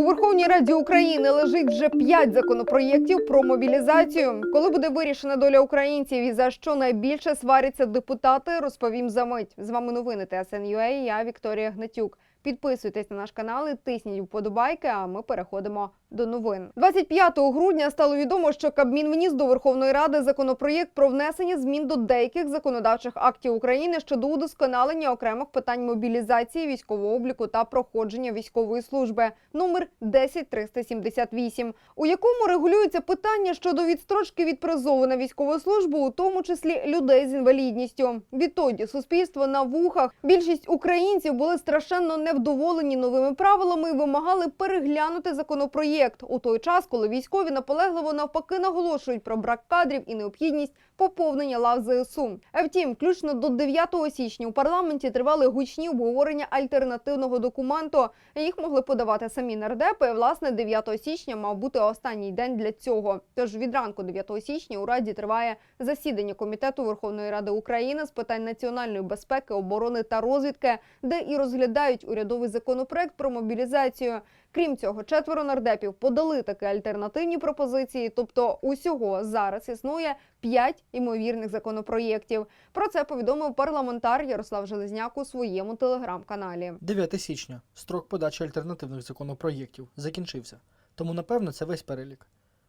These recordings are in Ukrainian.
У Верховній Раді України лежить вже п'ять законопроєктів про мобілізацію. Коли буде вирішена доля українців і за що найбільше сваряться депутати, розповім за мить. З вами новини ТСНЮА. Я Вікторія Гнатюк. Підписуйтесь на наш канал і тисніть вподобайки. А ми переходимо до новин. 25 грудня стало відомо, що Кабмін вніс до Верховної Ради законопроєкт про внесення змін до деяких законодавчих актів України щодо удосконалення окремих питань мобілізації, військового обліку та проходження військової служби номер 10378, у якому регулюється питання щодо відстрочки від призову на військову службу, у тому числі людей з інвалідністю. Відтоді суспільство на вухах. Більшість українців були страшенно невдоволені новими правилами і вимагали переглянути законопроєкт. У той час, коли військові наполегливо навпаки наголошують про брак кадрів і необхідність поповнення лав ЗСУ. Втім, включно до 9 січня у парламенті тривали гучні обговорення альтернативного документу. Їх могли подавати самі нардепи. Власне, 9 січня мав бути останній день для цього. Тож від ранку 9 січня у раді триває засідання комітету Верховної Ради України з питань національної безпеки, оборони та розвідки, де і розглядають урядовий законопроект про мобілізацію. Крім цього, четверо нардепів подали такі альтернативні пропозиції. Тобто, усього зараз існує п'ять імовірних законопроєктів. Про це повідомив парламентар Ярослав Железняк у своєму телеграм-каналі. 9 січня. Строк подачі альтернативних законопроєктів закінчився. Тому, напевно, це весь перелік.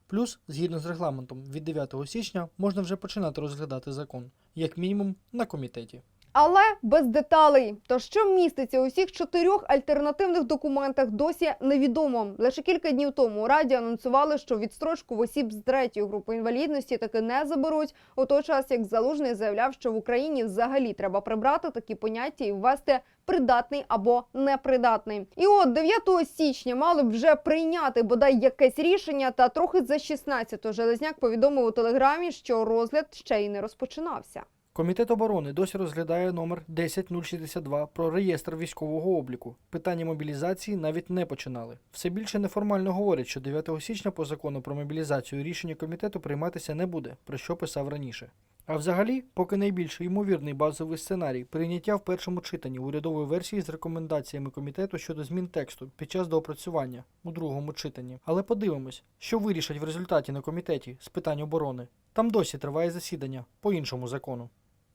Плюс, згідно з регламентом, від 9 січня можна вже починати розглядати закон, як мінімум на комітеті. Але без деталей. То що міститься у всіх чотирьох альтернативних документах, досі невідомо. Лише кілька днів тому у раді анонсували, що відстрочку в осіб з третьої групи інвалідності таки не заберуть. У той час як залужний заявляв, що в Україні взагалі треба прибрати такі поняття і ввести придатний або непридатний. І от 9 січня мали б вже прийняти бодай якесь рішення. Та трохи за 16 Железняк повідомив у телеграмі, що розгляд ще й не розпочинався. Комітет оборони досі розглядає номер 10062 про реєстр військового обліку. Питання мобілізації навіть не починали. Все більше неформально говорять, що 9 січня по закону про мобілізацію рішення комітету прийматися не буде, про що писав раніше. А взагалі, поки найбільш ймовірний базовий сценарій прийняття в першому читанні урядової версії з рекомендаціями комітету щодо змін тексту під час доопрацювання у другому читанні. Але подивимось, що вирішать в результаті на комітеті з питань оборони. Там досі триває засідання по іншому закону.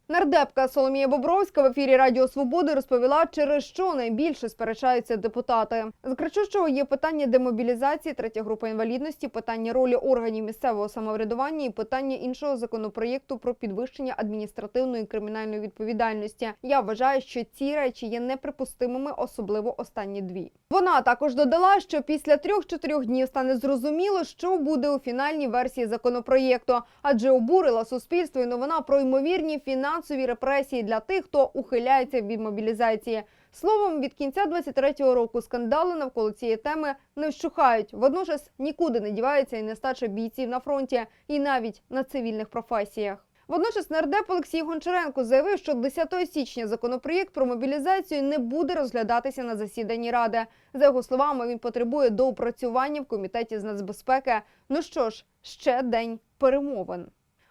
Нардепка Соломія Бобровська в ефірі Радіо Свободи розповіла, через що найбільше сперечаються депутати. З кричущого є питання демобілізації, третя група інвалідності, питання ролі органів місцевого самоврядування і питання іншого законопроєкту про підвищення адміністративної і кримінальної відповідальності. Я вважаю, що ці речі є неприпустимими, особливо останні дві. Вона також додала, що після трьох-чотирьох днів стане зрозуміло, що буде у фінальній версії законопроєкту, адже обурила суспільство і новина про ймовірні фінансові репресії для тих, хто ухиляється від мобілізації. Словом, від кінця 23-го року скандали навколо цієї теми не вщухають. Водночас нікуди не дівається і нестача бійців на фронті, і навіть на цивільних професіях. Водночас нардеп Олексій Гончаренко заявив, що 10 січня законопроєкт про мобілізацію не буде розглядатися на засіданні ради. За його словами, він потребує доопрацювання в комітеті з нацбезпеки. Ну що ж, ще день перемовин.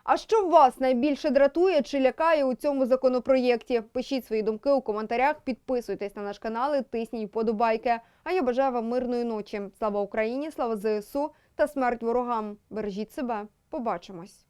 А що вас найбільше дратує чи лякає у цьому законопроєкті? Пишіть свої думки у коментарях, підписуйтесь на наш канал і тисніть подобайки. А я бажаю вам мирної ночі. Слава Україні, слава ЗСУ та смерть ворогам. Бережіть себе. Побачимось.